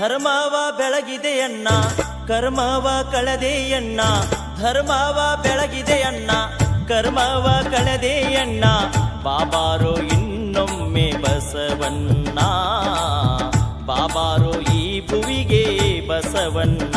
ಧರ್ಮವ ಬೆಳಗಿದೆಯಣ್ಣ ಕರ್ಮವ ಕಳೆದೆಯಣ್ಣ ಧರ್ಮವ ಬೆಳಗಿದೆಯಣ್ಣ ಕರ್ಮವ ಕಳೆದೆಯಣ್ಣ ಬಾಬಾರು ಇನ್ನೊಮ್ಮೆ ಬಸವಣ್ಣ, ಬಾಬಾರು ಈ ಭುವಿಗೆ ಬಸವಣ್ಣ.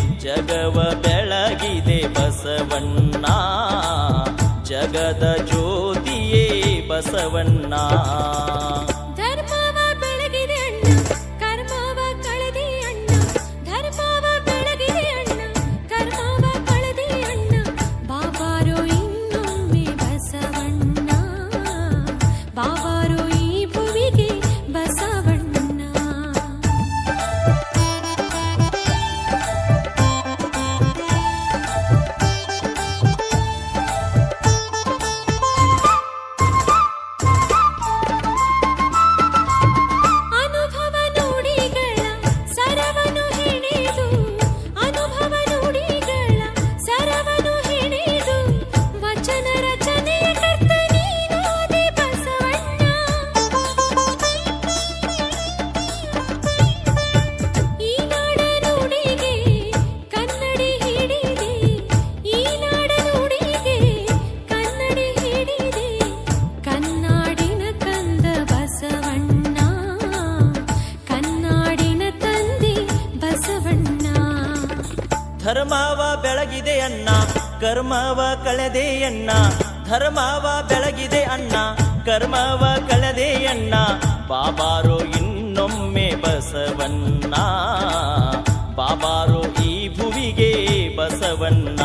ಜಗವ ಬೆಳಗಿದೆ ಬಸವಣ್ಣ. ಜಗದ ಜ್ಯೋತಿಯೇ ಬಸವಣ್ಣ. ಧರ್ಮವ ಬೆಳಗಿದೆ ಅಣ್ಣ, ಕರ್ಮವ ಕಳೆದೆ ಅಣ್ಣ, ಧರ್ಮವ ಬೆಳಗಿದೆ ಅಣ್ಣ, ಕರ್ಮವ ಕಳೆದೆ ಅಣ್ಣ, ಬಾಬಾರು ಇನ್ನೊಮ್ಮೆ ಬಸವಣ್ಣ, ಬಾಬಾರೋ ಈ ಭುವಿಗೆ ಬಸವಣ್ಣ.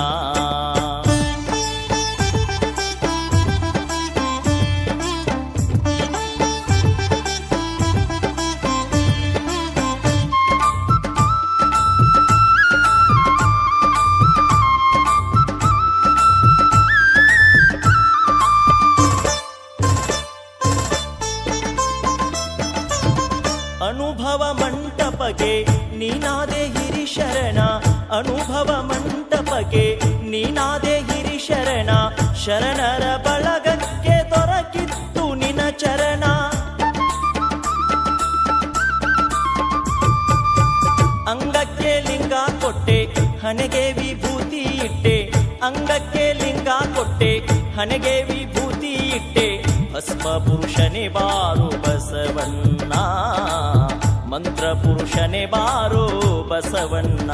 ಮಂಟಪಗೆ ಹಿರಿ ಶರಣ ಅನುಭವ ಮಂಟಪಗೆ ನೀನಾದೆ ಹಿರಿಶರಣ ಶರಣರ ಬಳಗಕ್ಕೆ ದೊರಕಿತ್ತು ನಿನ ಚರಣ. ಅಂಗಕ್ಕೆ ಲಿಂಗ ಕೊಟ್ಟೆ, ಹಣೆಗೆ ವಿಭೂತಿ ಇಟ್ಟೆ. ಅಂಗಕ್ಕೆ ಲಿಂಗ ಕೊಟ್ಟೆ, ಹಣೆಗೆ ವಿಭೂತಿ ಇಟ್ಟೆ. ಭಸ್ಮ ಪುರುಷನೇ ಬಾರು ಬಸವಣ್ಣ. ಮಂತ್ರ ಪುರುಷನೇ ಬಾರೋ ಬಸವಣ್ಣ.